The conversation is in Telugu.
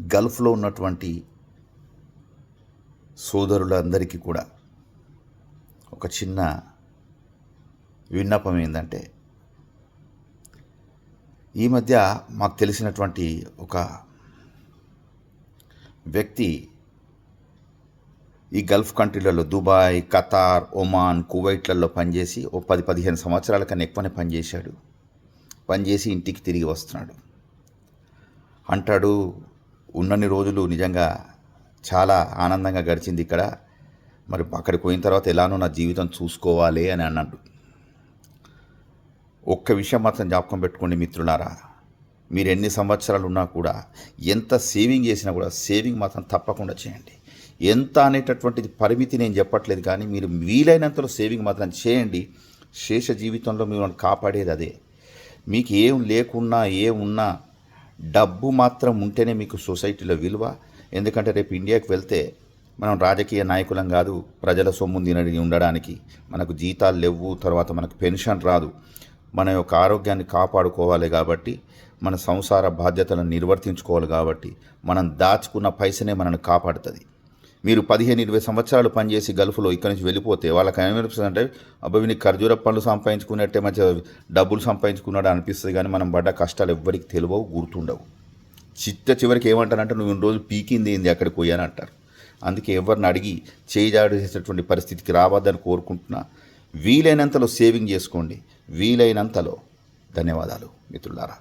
గల్ఫ్లో ఉన్నటువంటి సోదరులందరికీ కూడా ఒక చిన్న విన్నపం ఏంటంటే ఈ మధ్య మాకు తెలిసినటువంటి ఒక వ్యక్తి ఈ గల్ఫ్ కంట్రీలలో దుబాయ్ ఖతార్ ఒమాన్ కువైట్లలో పనిచేసి ఓ పది పదిహేను సంవత్సరాల కన్నా ఎక్కువనే పనిచేశాడు. పనిచేసి ఇంటికి తిరిగి వస్తున్నాడు. అంటాడు ఉన్నన్ని రోజులు నిజంగా చాలా ఆనందంగా గడిచింది ఇక్కడ. మరి అక్కడికి పోయిన తర్వాత ఎలానో నా జీవితం చూసుకోవాలి అని అన్నాడు ఒక్క విషయం మాత్రం జ్ఞాపకం పెట్టుకోండి మిత్రులారా. మీరు ఎన్ని సంవత్సరాలు ఉన్నా కూడా ఎంత సేవింగ్ చేసినా కూడా సేవింగ్ మాత్రం తప్పకుండా చేయండి. ఎంత అనేటటువంటిది పరిమితి నేను చెప్పట్లేదు కానీ మీరు వీలైనంతలో సేవింగ్ మాత్రం చేయండి. శేష జీవితంలో మిమ్మల్ని కాపాడేది అదే. మీకు ఏం లేకున్నా ఏం ఉన్నా డబ్బు మాత్రం ఉంటేనే మీకు సొసైటీలో విలువ. ఎందుకంటే రేపు ఇండియాకి వెళ్తే మనం రాజకీయ నాయకులం కాదు ప్రజల సొమ్ము తినడి ఉండడానికి మనకు జీతాలు లేవు తర్వాత మనకు పెన్షన్ రాదు. మన యొక్క ఆరోగ్యాన్ని కాపాడుకోవాలి కాబట్టి మన సంసార బాధ్యతలను నిర్వర్తించుకోవాలి కాబట్టి మనం దాచుకున్న పైసనే మనల్ని కాపాడుతుంది. మీరు పదిహేను ఇరవై సంవత్సరాలు పనిచేసి గల్ఫ్లో ఇక్కడి నుంచి వెళ్ళిపోతే వాళ్ళకి ఏమనిపిస్తుంది అంటే అబ్బాయి నీకు ఖర్జూర పనులు సంపాదించుకున్నట్టే మంచిగా డబ్బులు సంపాదించుకున్నాడు అనిపిస్తుంది కానీ మనం పడ్డ కష్టాలు ఎవ్వరికి తెలియవు గుర్తుండవు. చిత్త చివరికి ఏమంటారంటే నువ్వు ఇన్ని పీకింది ఏంది అక్కడికి పోయాను అంటారు. అందుకే ఎవరిని అడిగి చేజాడేసేటటువంటి పరిస్థితికి రావద్దని కోరుకుంటున్నా. వీలైనంతలో సేవింగ్ చేసుకోండి. వీలైనంతలో. ధన్యవాదాలు మిత్రులారా.